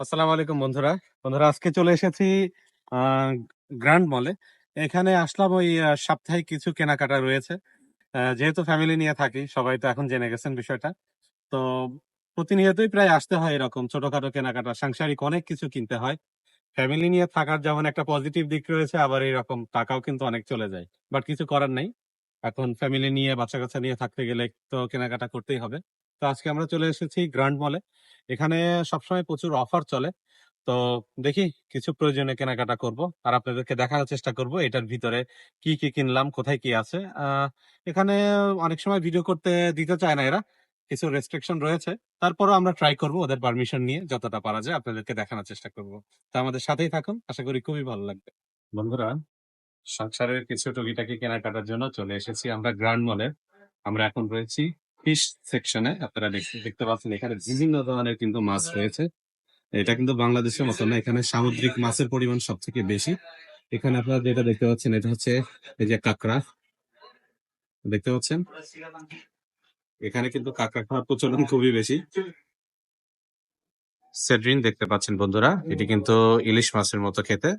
আসসালামু আলাইকুম বন্ধুরা। বন্ধুরা, আজকে চলে এসেছি গ্র্যান্ড মলে। এখানে আসলাম ওই সাপ্তাহিক কিছু কেনাকাটা রয়েছে। যেহেতু ফ্যামিলি নিয়ে থাকি, সবাই তো এখন জেনে গেছেন বিষয়টা। তো প্রতিনিয়তই প্রায় আসতে হয় এরকম ছোটখাটো কেনাকাটা, সাংসারিক অনেক কিছু কিনতে হয়। ফ্যামিলি নিয়ে থাকার যেমন একটা পজিটিভ দিক রয়েছে, আবার এরকম টাকাও কিন্তু অনেক চলে যায়। বাট কিছু করার নেই। এখন ফ্যামিলি নিয়ে বাচ্চা কাচ্চা নিয়ে থাকতে গেলে তো কেনাকাটা করতেই হবে। তো আজকে আমরা চলে এসেছি গ্র্যান্ড মলে এখানে সবসময় প্রচুর অফার চলে। তো দেখি কিছু প্রয়োজনে কেনাকাটা করব আর আপনাদেরকে দেখানোর চেষ্টা করব এটার ভিতরে কি কি কিনলাম, কোথায় কি আছে। এখানে অনেক সময় ভিডিও করতে দিতে চায় না এরা, কিছু রেস্ট্রিকশন রয়েছে। তারপরও আমরা ট্রাই করব ওদের পারমিশন নিয়ে যতটা পারা যায় আপনাদেরকে দেখানোর চেষ্টা করব। তো আমাদের সাথেই থাকুন, আশা করি খুবই ভালো লাগবে। বন্ধুরা, সংসারের কিছু টুকিটাকি কেনাকাটার জন্য চলে এসেছি আমরা গ্র্যান্ড মলে আমরা এখন রয়েছি ফিশ সেকশনে আপনারা দেখতে পাচ্ছেন এখানে বিভিন্ন ধরনের কিন্তু মাছ রয়েছে। এটা কিন্তু বাংলাদেশের মতো না এখানে সামুদ্রিক মাছের পরিমাণ সব থেকে বেশি। এখানে আপনারা যেটা দেখতে পাচ্ছেন এটা হচ্ছে এই যে কাঁকড়া। দেখতে পাচ্ছেন? এখানে কিন্তু কাঁকড়া খাওয়ার প্রচলন খুবই বেশি। সেড্রিন দেখতে পাচ্ছেন বন্ধুরা এটি কিন্তু ইলিশ মাছের মতো খেতে।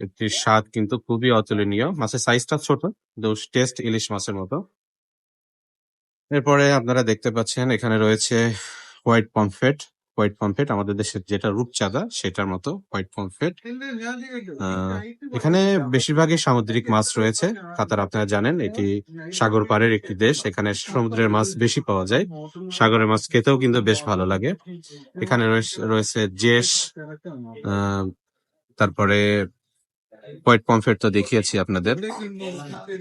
এটির স্বাদ কিন্তু খুবই অতুলনীয়। মাছের সাইজটা ছোট কিন্তু টেস্ট ইলিশ মাছের মতো। এরপরে আপনারা দেখতে পাচ্ছেন, এখানে রয়েছে হোয়াইট পমফ্রেট। হোয়াইট পমফ্রেট আমাদের দেশের যেটা রূপচাঁদা, সেটার মতো হোয়াইট পমফ্রেট। এখানে বেশিরভাগই সামুদ্রিক মাছ রয়েছে। কাতার আপনারা জানেন, এটি সাগর পাড়ের একটি দেশ। এখানে সমুদ্রের মাছ বেশি পাওয়া যায়। সাগরের মাছ খেতেও কিন্তু বেশ ভালো লাগে। এখানে রয়েছে- জেস তারপরে হোয়াইট পমফ্রেট তো দেখিয়েছি আপনাদের।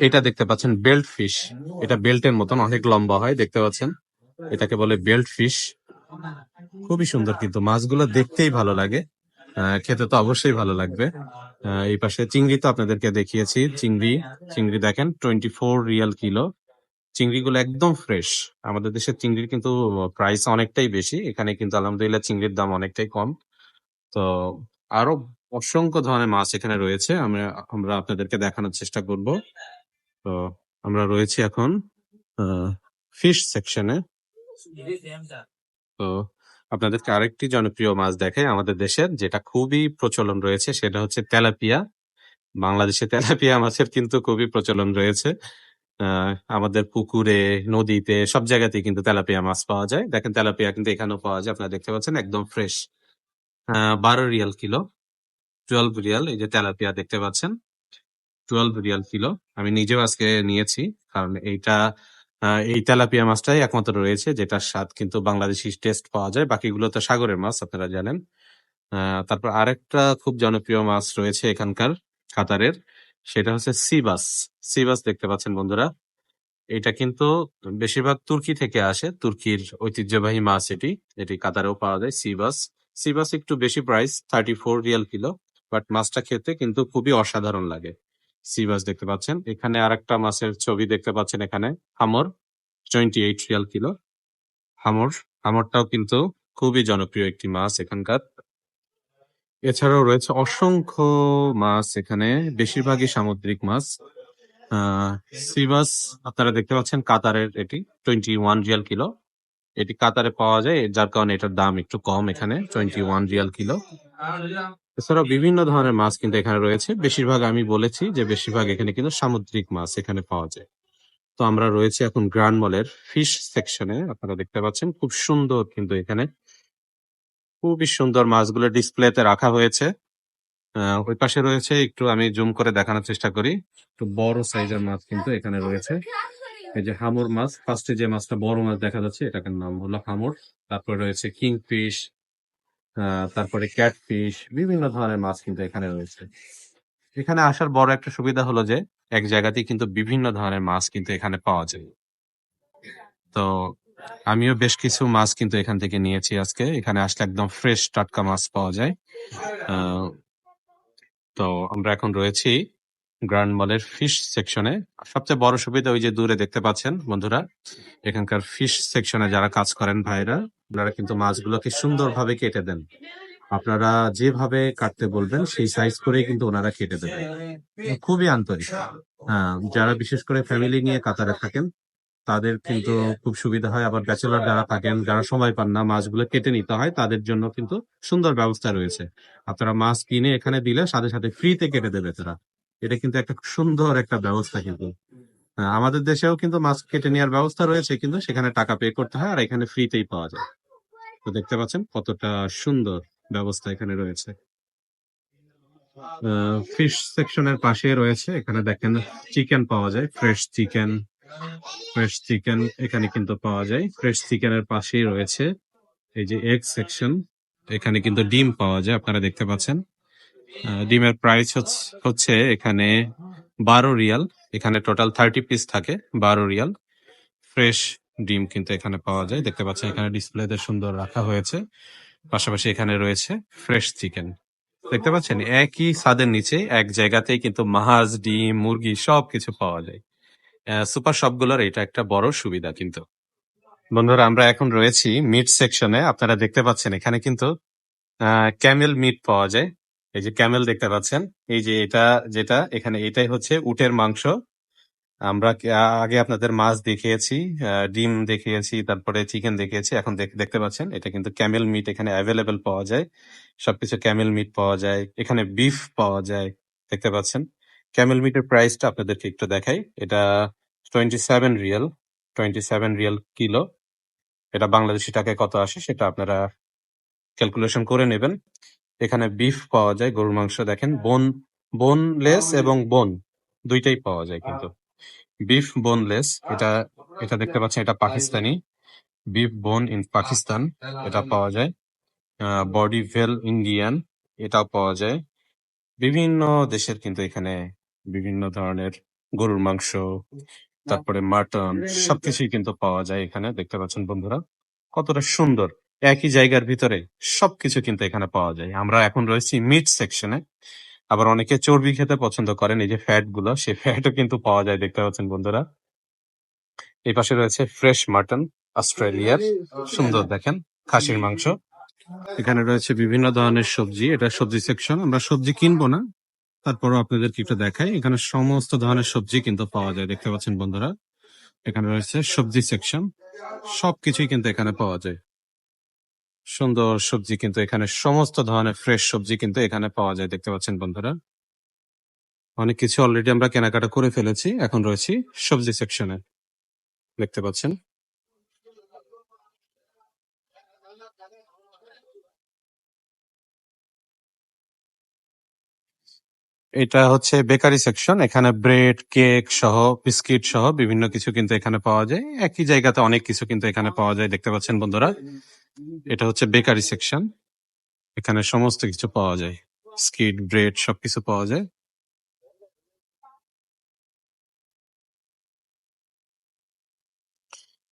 এটা দেখতে পাচ্ছেন বেল্ট ফিশ। এটা বেল্টের মতন, অনেক লম্বা হয়, দেখতে পাচ্ছেন? এটাকে বলে বেল্ট ফিশ। খুবই সুন্দর কিন্তু, মাছগুলো দেখতেই ভালো লাগে। খেতে তো অবশ্যই ভালো লাগবে। এই পাশে চিংড়ি তো আপনাদেরকে দেখিয়েছি, চিংড়ি। চিংড়ি দেখেন টোয়েন্টি ফোর রিয়াল কিলো। চিংড়িগুলো একদম ফ্রেশ। আমাদের দেশের চিংড়ির কিন্তু প্রাইস অনেকটাই বেশি। এখানে কিন্তু আলহামদুলিল্লাহ চিংড়ির দাম অনেকটাই কম। তো আরও অসংখ্য ধরনের মাছ এখানে রয়েছে। আমরা আমরা আপনাদেরকে দেখানোর চেষ্টা করব। তো আমরা রয়েছি এখন ফিশ সেকশনে তো আপনাদেরকে আরেকটি জনপ্রিয় মাছ দেখাই আমাদের দেশের, যেটা খুবই প্রচলন রয়েছে, সেটা হচ্ছে তেলাপিয়া। বাংলাদেশে তেলাপিয়া মাছের কিন্তু খুবই প্রচলন রয়েছে। আমাদের পুকুরে, নদীতে, সব জায়গাতেই কিন্তু তেলাপিয়া মাছ পাওয়া যায়। দেখেন তেলাপিয়া কিন্তু এখানেও পাওয়া যায়, আপনারা দেখতে পাচ্ছেন, একদম ফ্রেশ বারো রিয়াল কিলো। টুয়েলভ রিয়াল এই যে তেলাপিয়া দেখতে পাচ্ছেন? টুয়েলভ রিয়াল কিলো আমি নিজেও আজকে নিয়েছি, কারণ এইটা এই তেলাপিয়া মাছটাই একমাত্র রয়েছে, যেটার স্বাদ কিন্তু বাংলাদেশি টেস্ট পাওয়া যায়। বাকিগুলো তো সাগরের মাছ, আপনারা জানেন। তারপর আরেকটা খুব জনপ্রিয় মাছ রয়েছে এখানকার কাতারের, সেটা হচ্ছে সিবাস। সিবাস দেখতে পাচ্ছেন বন্ধুরা। এটা কিন্তু বেশিরভাগ তুর্কি থেকে আসে, তুর্কির ঐতিহ্যবাহী মাছ এটি। এটি কাতারেও পাওয়া যায়, সিবাস। সিবাস একটু বেশি price thirty four riyal kilo but মাছটা খেতে কিন্তু খুবই অসাধারণ লাগে। সিবাস দেখতে পাচ্ছেন। এখানে আরেকটা মাছের ছবি দেখতে পাচ্ছেন এখানে। হামর টোয়েন্টি এইট রিয়াল কিলো হামর, হামরটাও কিন্তু খুবই জনপ্রিয় একটি মাছ এখানকার। এছাড়াও রয়েছে অসংখ্য মাছ এখানে, বেশিরভাগই সামুদ্রিক মাছ। সিবাস আপনারা দেখতে পাচ্ছেন কাতারের এটি টোয়েন্টি ওয়ান রিয়াল কিলো এটি কাতারে পাওয়া যায়, যার কারণে এটার দাম একটু কম এখানে টোয়েন্টি ওয়ান রিয়াল কিলো এছাড়াও বিভিন্ন ধরনের মাছ কিন্তু এখানে রয়েছে। বেশিরভাগ আমি বলেছি যে, বেশিরভাগ এখানে কিন্তু সামুদ্রিক মাছ এখানে পাওয়া যায়। তো আমরা রয়েছে এখন গ্রান্ড মলের ফিশ সেকশনে। আপনারা দেখতে পাচ্ছেন খুব সুন্দর কিন্তু এখানে। খুবই সুন্দর মাছগুলো ডিসপ্লেতে রাখা হয়েছে। ওই পাশে রয়েছে, একটু আমি জুম করে দেখানোর চেষ্টা করি। একটু বড় সাইজের মাছ কিন্তু এখানে রয়েছে। এই যে হামুর মাছ ফার্স্টে যে মাছটা বড় মাছ দেখা যাচ্ছে, এটাকে নাম হলো হামুর। তারপরে রয়েছে কিং ফিশ তারপরে ক্যাটফিশ, বিভিন্ন ধরনের মাছ কিন্তু এখানে রয়েছে। এখানে আসার বড় একটা সুবিধা হলো যে, এক জায়গাতেই কিন্তু বিভিন্ন ধরনের মাছ কিন্তু এখানে পাওয়া যায়। তো আমিও বেশ কিছু মাছ কিন্তু এখান থেকে নিয়েছি আজকে। এখানে আসলে একদম ফ্রেশ টাটকা মাছ পাওয়া যায়। তো আমরা এখন রয়েছি গ্র্যান্ড মলের ফিশ সেকশনে সবচেয়ে বড় সুবিধা ওই যে দূরে দেখতে পাচ্ছেন বন্ধুরা, এখানকার ফিশ সেকশনে যারা কাজ করেন ভাইরা ওনারা কিন্তু মাছগুলোকে সুন্দরভাবে কেটে দেন। আপনারা যেভাবে কাটতে বলবেন সেই সাইজ করেই কিন্তু ওনারা কেটে দেবেন। খুবই আন্তরিক। হ্যাঁ যারা বিশেষ করে ফ্যামিলি নিয়ে কাতারে থাকেন, তাদের কিন্তু খুব সুবিধা হয়। আবার ব্যাচেলর যারা থাকেন, যারা সময় পান না, মাছগুলো কেটে নিতে হয়, তাদের জন্য কিন্তু সুন্দর ব্যবস্থা রয়েছে। আপনারা মাছ কিনে এখানে দিলে সাথে সাথে ফ্রিতে কেটে দেবে তারা। এটা কিন্তু একটা সুন্দর একটা ব্যবস্থা কিন্তু। আমাদের দেশেও কিন্তু মাছ কেটে নেওয়ার ব্যবস্থা রয়েছে, কিন্তু সেখানে টাকা পে করতে হয় আর এখানে ফ্রিতেই পাওয়া যায়। তো দেখতে পাচ্ছেন কতটা সুন্দর ব্যবস্থা এখানে রয়েছে। ফিশ সেকশনের পাশে রয়েছে, এখানে দেখেন চিকেন পাওয়া যায় ফ্রেশ চিকেন ফ্রেশ চিকেন এখানে কিন্তু পাওয়া যায়। ফ্রেশ চিকেনের পাশেই রয়েছে এই যে এগ সেকশন এখানে কিন্তু ডিম পাওয়া যায়, আপনারা দেখতে পাচ্ছেন। ডিমের প্রাইস হচ্ছে এখানে বারো রিয়াল। এখানে টোটাল থার্টি পিস থাকে, বারো রিয়াল। ফ্রেশ ডিম কিন্তু এখানে পাওয়া যায়। দেখতে পাচ্ছেন, এখানে ডিসপ্লেতে সুন্দর রাখা হয়েছে। পাশাপাশি এখানে রয়েছে ফ্রেশ চিকেন দেখতে পাচ্ছেন, একই ছাদের নিচে, এক জায়গাতেই কিন্তু মাছ, ডিম, মুরগি সবকিছু পাওয়া যায়। সুপার শপগুলোর এটা একটা বড় সুবিধা কিন্তু। বন্ধুরা, আমরা এখন রয়েছি মিট সেকশনে আপনারা দেখতে পাচ্ছেন, এখানে কিন্তু ক্যামেল মিট পাওয়া যায়। এই যে ক্যামেল দেখতে পাচ্ছেন, এই যে এটা যেটা, এখানে এটাই হচ্ছে উটের মাংস। আমরা আগে আপনাদের মাছ দেখিয়েছি ডিম দেখিয়েছি, তারপরে চিকেন দেখিয়েছি, এখন দেখ- দেখতে পাচ্ছেন, এটা কিন্তু ক্যামেল মিট এখানে অ্যাভেলেবেল পাওয়া যায়। সবকিছু ক্যামেল মিট পাওয়া যায়, এখানে বিফ পাওয়া যায়, দেখতে পাচ্ছেন। ক্যামেল মিটের প্রাইসটা আপনাদেরকে একটু দেখাই, এটা twenty seven riyal twenty seven riyal kilo এটা বাংলাদেশি টাকায় কত আসে সেটা আপনারা ক্যালকুলেশন করে নেবেন। এখানে বিফ পাওয়া যায় গরুর মাংস দেখেন। বোন বোনলেস এবং বোন দুইটাই পাওয়া যায় কিন্তু। বিফ বোনলেস এটা এটা দেখতে পাচ্ছেন এটা Pakistani. Beef bone in Pakistan এটা পাওয়া যায়। বডি ভেল ইন্ডিয়ান এটাও পাওয়া যায়। বিভিন্ন দেশের কিন্তু এখানে বিভিন্ন ধরনের গরুর মাংস তারপরে মাটন সবকিছুই কিন্তু পাওয়া যায় এখানে দেখতে পাচ্ছেন বন্ধুরা। কতটা সুন্দর। একই জায়গার ভিতরে সবকিছু কিন্তু এখানে পাওয়া যায়। আমরা এখন রয়েছি মিট সেকশনে আবার অনেকে চর্বি খেতে পছন্দ করেন এই যে ফ্যাটগুলো সেই ফ্যাটও কিন্তু পাওয়া যায় দেখতে পাচ্ছেন বন্ধুরা। এই পাশে রয়েছে ফ্রেশ মাটন অস্ট্রেলিয়ার সুন্দর দেখেন খাসির মাংস। এখানে রয়েছে বিভিন্ন ধরনের সবজি এটা সবজি সেকশন আমরা সবজি কিনবো না। তারপরও আপনাদেরকে একটু দেখাই এখানে সমস্ত ধরনের সবজি কিন্তু পাওয়া যায় দেখতে পাচ্ছেন বন্ধুরা। এখানে রয়েছে সবজি সেকশন সবকিছুই কিন্তু এখানে পাওয়া যায়। সুন্দর সবজি কিন্তু এখানে, সমস্ত ধরনের ফ্রেশ সবজি কিন্তু এখানে পাওয়া যায়, দেখতে পাচ্ছেন বন্ধুরা। অনেক কিছু অলরেডি আমরা কেনাকাটা করে ফেলেছি, এখন রয়েছি সবজি সেকশনে দেখতে পাচ্ছেন। এটা হচ্ছে বেকারি সেকশন এখানে ব্রেড কেক সহ বিস্কিট সহ বিভিন্ন কিছু কিন্তু এখানে পাওয়া যায়। একই জায়গাতে অনেক কিছু কিন্তু এখানে পাওয়া যায়, দেখতে পাচ্ছেন বন্ধুরা। এটা হচ্ছে বেকারি সেকশন। এখানে সমস্ত কিছু পাওয়া যায়। স্কিট ব্রেড সবকিছু পাওয়া যায়।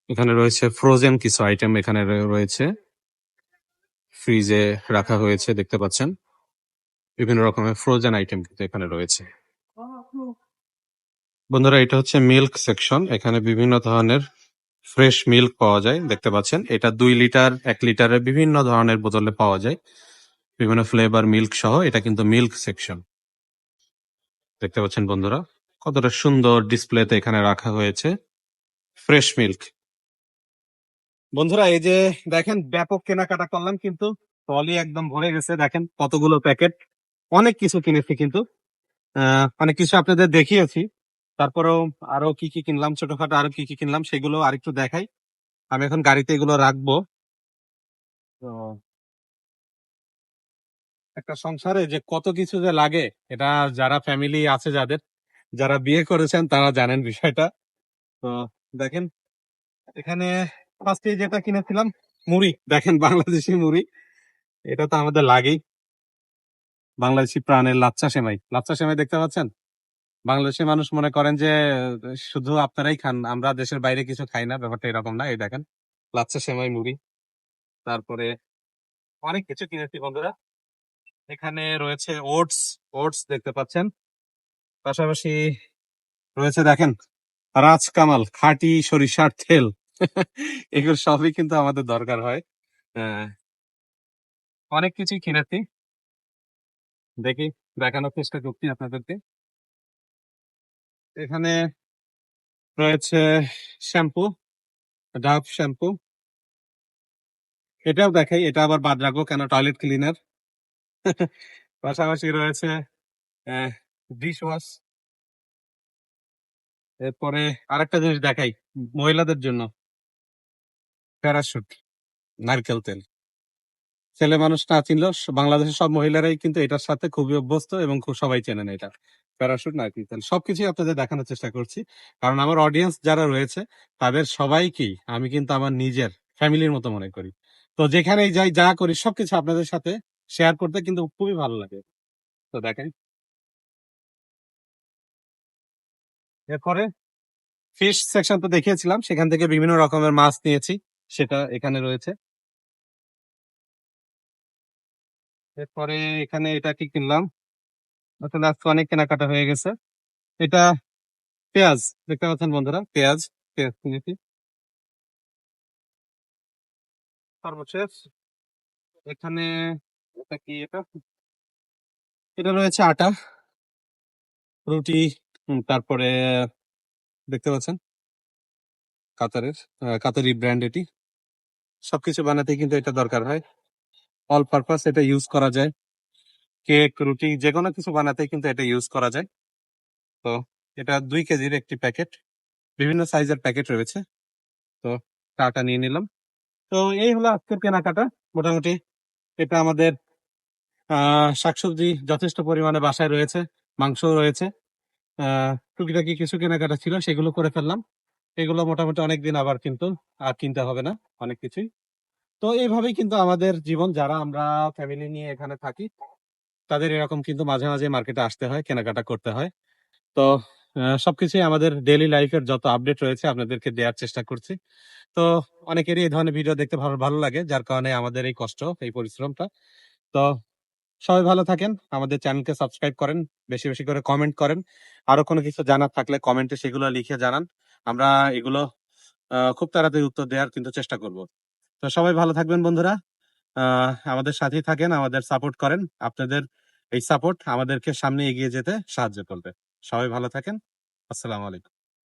এখানে রয়েছে ফ্রোজেন কিছু আইটেম এখানে রয়েছে। ফ্রিজে রাখা হয়েছে, দেখতে পাচ্ছেন। বিভিন্ন রকমের ফ্রোজেন আইটেম কিন্তু এখানে রয়েছে। বন্ধুরা, এটা হচ্ছে মিল্ক সেকশন। এখানে বিভিন্ন ধরনের ফ্রেশ মিল্ক পাওয়া যায়, দেখতে পাচ্ছেন। এটা দুই লিটার, এক লিটারের বিভিন্ন ধরনের বোতলে পাওয়া যায়। বিভিন্ন ফ্লেভার মিল্ক সহ, এটা কিন্তু মিল্ক সেকশন দেখতে পাচ্ছেন বন্ধুরা, কতটা সুন্দর ডিসপ্লেতে এখানে রাখা হয়েছে ফ্রেশ মিল্ক বন্ধুরা, এই যে দেখেন, ব্যাপক কেনাকাটা করলাম কিন্তু টলি একদম ভরে গেছে। দেখেন কতগুলো প্যাকেট অনেক কিছু কিনেছি কিন্তু। অনেক কিছু আপনাদের দেখিয়েছি। তারপরেও আরও কি কি কিনলাম, ছোটখাটো আরও কি কি কিনলাম, সেগুলো আরেকটু দেখাই। আমি এখন গাড়িতে এগুলো রাখব। তো একটা সংসারে যে কত কিছু যে লাগে, এটা যারা ফ্যামিলি আছে যাদের, যারা বিয়ে করেছেন তারা জানেন বিষয়টা। তো দেখেন, এখানে ফার্স্টে যেটা কিনেছিলাম, মুড়ি। দেখেন বাংলাদেশি মুড়ি। এটা তো আমাদের লাগেই। বাংলাদেশি প্রাণের লাচ্চা সেমাই। লাচ্চা সেমাই দেখতে পাচ্ছেন? বাংলাদেশি মানুষ মনে করেন যে, শুধু আপনারাই খান, আমরা দেশের বাইরে কিছু খাই না, ব্যাপারটা এরকম না, এই দেখেন লাচ্চা সেমাই, মুড়ি, তারপরে অনেক কিছু কিনেছি বন্ধুরা। এখানে রয়েছে ওটস ওটস দেখতে পাচ্ছেন। পাশাপাশি রয়েছে দেখেন, রাজকামাল, খাঁটি সরিষার তেল। এগুলো সবই কিন্তু আমাদের দরকার হয়। অনেক কিছুই কিনেছি। দেখি, দেখানোর চেষ্টা করছি আপনাদেরকে। এখানে রয়েছে শ্যাম্পু ডাভ শ্যাম্পু। এটাও দেখাই, এটা আবার বাদ রাখব কেন? Toilet cleaner. পাশাপাশি রয়েছে ডিশ ওয়াশ এরপরে আরেকটা জিনিস দেখাই, মহিলাদের জন্য প্যারাশুট, নারকেল তেল। ছেলে মানুষ না চিনলেও বাংলাদেশের সব মহিলারাই কিন্তু এটার সাথে খুবই অভ্যস্ত এবং খুব সবাই চেনেন এটা। প্যারাশুট নারকেল তেল সবকিছুই আপনাদের দেখানোর চেষ্টা করছি। কারণ আমার অডিয়েন্স যারা রয়েছে, তাদের সবাইকেই আমি কিন্তু আমার নিজের ফ্যামিলির মতো মনে করি। তো যেখানেই যাই, যা করি, সবকিছু আপনাদের সাথে শেয়ার করতে কিন্তু খুবই ভালো লাগে। তো দেখেন। এরপরে ফিশ সেকশন তো দেখিয়েছিলাম, সেখান থেকে বিভিন্ন রকমের মাছ নিয়েছি, সেটা এখানে রয়েছে। এরপরে এখানে এটা কি কিনলাম? আসলে আজকে অনেক কেনাকাটা হয়ে গেছে। এটা পেঁয়াজ, দেখতে পাচ্ছেন বন্ধুরা, পেঁয়াজ পেঁয়াজ কিনেছি। সর্বশেষ, এখানে এটা কি এটা? এটা রয়েছে আটা, রুটি তারপরে দেখতে পাচ্ছেন, কাতারের কাতারি ব্র্যান্ড এটি। সবকিছু বানাতে কিন্তু এটা দরকার হয়। অল পারপাস এটা ইউজ করা যায়। কেক রুটি যে কোনো কিছু বানাতে কিন্তু এটা ইউজ করা যায়। তো এটা দুই কেজির একটি প্যাকেট বিভিন্ন সাইজের প্যাকেট রয়েছে। তো টাটা নিয়ে নিলাম। তো এই হলো আজকের কেনাকাটা। মোটামুটি এটা আমাদের শাকসবজি যথেষ্ট পরিমাণে বাসায় রয়েছে মাংস রয়েছে। টুকিটাকি কিছু কেনাকাটা ছিল, সেগুলো করে ফেললাম। এগুলো মোটামুটি অনেকদিন আবার কিন্তু আর কিনতে হবে না, অনেক কিছুই। তো এইভাবেই কিন্তু আমাদের জীবন, যারা আমরা ফ্যামিলি নিয়ে এখানে থাকি, তাদের এরকম কিন্তু মাঝে মাঝে মার্কেটে আসতে হয়, কেনাকাটা করতে হয়। তো সবকিছুই আমাদের ডেইলি লাইফের যত আপডেট রয়েছে, আপনাদেরকে দেওয়ার চেষ্টা করছি। তো, অনেকেরই এই ধরনের ভিডিও দেখতে ভালো ভালো লাগে, যার কারণে আমাদের এই কষ্ট, এই পরিশ্রমটা। তো, সবাই ভালো থাকেন, আমাদের চ্যানেলকে সাবস্ক্রাইব করেন, বেশি বেশি করে কমেন্ট করেন। আরও কোনো কিছু জানার থাকলে কমেন্টে সেগুলো লিখে জানান। আমরা এগুলো খুব তাড়াতাড়ি উত্তর দেওয়ার কিন্তু চেষ্টা করব। তো সবাই ভালো থাকবেন বন্ধুরা। আমাদের সাথেই থাকেন, আমাদের সাপোর্ট করেন। আপনাদের এই সাপোর্ট আমাদেরকে সামনে এগিয়ে যেতে সাহায্য করবে। সবাই ভালো থাকেন। আসসালামু আলাইকুম।